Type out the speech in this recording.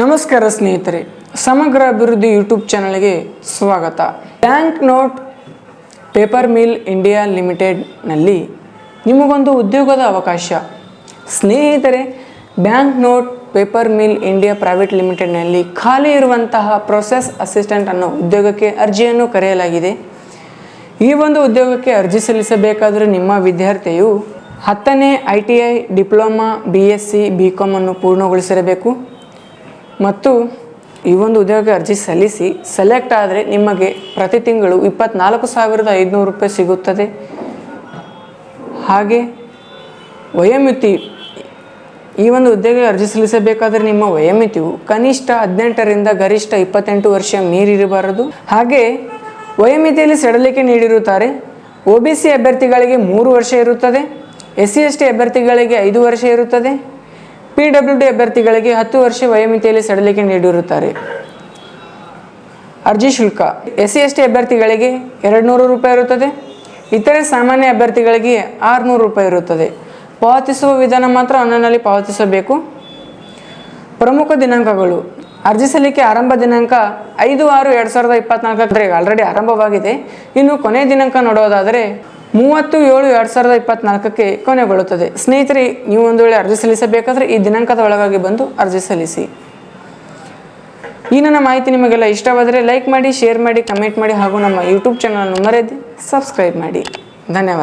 ನಮಸ್ಕಾರ ಸ್ನೇಹಿತರೆ, ಸಮಗ್ರ ಅಭಿವೃದ್ಧಿ ಯೂಟ್ಯೂಬ್ ಚಾನಲ್ಗೆ ಸ್ವಾಗತ. Bank note paper mill India ಲಿಮಿಟೆಡ್ನಲ್ಲಿ ನಿಮಗೊಂದು ಉದ್ಯೋಗದ ಅವಕಾಶ. ಸ್ನೇಹಿತರೆ bank note paper mill India private ಲಿಮಿಟೆಡ್ನಲ್ಲಿ ಖಾಲಿ ಇರುವಂತಹ ಪ್ರೊಸೆಸ್ ಅಸಿಸ್ಟೆಂಟ್ ಅನ್ನೋ ಉದ್ಯೋಗಕ್ಕೆ ಅರ್ಜಿಯನ್ನು ಕರೆಯಲಾಗಿದೆ. ಈ ಒಂದು ಉದ್ಯೋಗಕ್ಕೆ ಅರ್ಜಿ ಸಲ್ಲಿಸಬೇಕಾದರೆ ನಿಮ್ಮ ವಿದ್ಯಾರ್ಥಿಯು ಹತ್ತನೇ I T I diploma, B S C, B ಕಾಮನ್ನು ಪೂರ್ಣಗೊಳಿಸಿರಬೇಕು. ಮತ್ತು ಈ ಒಂದು ಉದ್ಯೋಗಕ್ಕೆ ಅರ್ಜಿ ಸಲ್ಲಿಸಿ ಸೆಲೆಕ್ಟ್ ಆದರೆ ನಿಮಗೆ ಪ್ರತಿ ತಿಂಗಳು ಇಪ್ಪತ್ನಾಲ್ಕು ಸಾವಿರದ ಐದುನೂರು ರೂಪಾಯಿ ಸಿಗುತ್ತದೆ. ಹಾಗೆ ವಯೋಮಿತಿ, ಈ ಒಂದು ಉದ್ಯೋಗ ಅರ್ಜಿ ಸಲ್ಲಿಸಬೇಕಾದರೆ ನಿಮ್ಮ ವಯೋಮಿತಿಯು ಕನಿಷ್ಠ ಹದಿನೆಂಟರಿಂದ ಗರಿಷ್ಠ ಇಪ್ಪತ್ತೆಂಟು ವರ್ಷ ಮೀರಿರಬಾರದು. ಹಾಗೆ ವಯೋಮಿತಿಯಲ್ಲಿ ಸಡಲಿಕೆ ನೀಡಿರುತ್ತಾರೆ. ಒ ಬಿ ಸಿ ಅಭ್ಯರ್ಥಿಗಳಿಗೆ ಮೂರು ವರ್ಷ ಇರುತ್ತದೆ. ಎಸ್ ಸಿ ಎಸ್ ಟಿ ಅಭ್ಯರ್ಥಿಗಳಿಗೆ ಐದು ವರ್ಷ ಇರುತ್ತದೆ. ಪಿ ಡಬ್ಲ್ಯೂ ಡಿ ಅಭ್ಯರ್ಥಿಗಳಿಗೆ ಹತ್ತು ವರ್ಷ ವಯೋಮಿತಿಯಲ್ಲಿ ಸಡಲಿಕೆ ನೀಡಿರುತ್ತಾರೆ. ಅರ್ಜಿ ಶುಲ್ಕ. ಎಸ್ ಸಿ ಎಸ್ ಟಿ ಅಭ್ಯರ್ಥಿಗಳಿಗೆ ಎರಡು ನೂರು ರೂಪಾಯಿ ಇರುತ್ತದೆ. ಇತರೆ ಸಾಮಾನ್ಯ ಅಭ್ಯರ್ಥಿಗಳಿಗೆ ಆರುನೂರು ರೂಪಾಯಿ ಇರುತ್ತದೆ. ಪಾವತಿಸುವ ವಿಧಾನ ಮಾತ್ರ ಆನ್ಲೈನಲ್ಲಿ ಪಾವತಿಸಬೇಕು. ಪ್ರಮುಖ ದಿನಾಂಕಗಳು. ಅರ್ಜಿ ಸಲ್ಲಿಕೆ ಆರಂಭ ದಿನಾಂಕ ಐದು ಆರು ಎರಡು ಸಾವಿರದ ಇಪ್ಪತ್ನಾಲ್ಕಕ್ಕೆ ಆಲ್ರೆಡಿ ಆರಂಭವಾಗಿದೆ. ಇನ್ನು ಕೊನೆ ದಿನಾಂಕ ನೋಡೋದಾದರೆ ಮೂವತ್ತು ಏಳು ಎರಡು ಸಾವಿರದ ಇಪ್ಪತ್ನಾಲ್ಕಕ್ಕೆ ಕೊನೆಗೊಳ್ಳುತ್ತದೆ. ಸ್ನೇಹಿತರೆ, ನೀವು ಒಂದು ವೇಳೆ ಅರ್ಜಿ ಸಲ್ಲಿಸಬೇಕಾದ್ರೆ ಈ ದಿನಾಂಕದ ಒಳಗಾಗಿ ಬಂದು ಅರ್ಜಿ ಸಲ್ಲಿಸಿ. ಈ ನನ್ನ ಮಾಹಿತಿ ನಿಮಗೆಲ್ಲ ಇಷ್ಟವಾದರೆ ಲೈಕ್ ಮಾಡಿ, ಶೇರ್ ಮಾಡಿ, ಕಮೆಂಟ್ ಮಾಡಿ ಹಾಗೂ ನಮ್ಮ ಯೂಟ್ಯೂಬ್ ಚಾನಲನ್ನು ಮರೆಯದೆ ಸಬ್ಸ್ಕ್ರೈಬ್ ಮಾಡಿ. ಧನ್ಯವಾದ.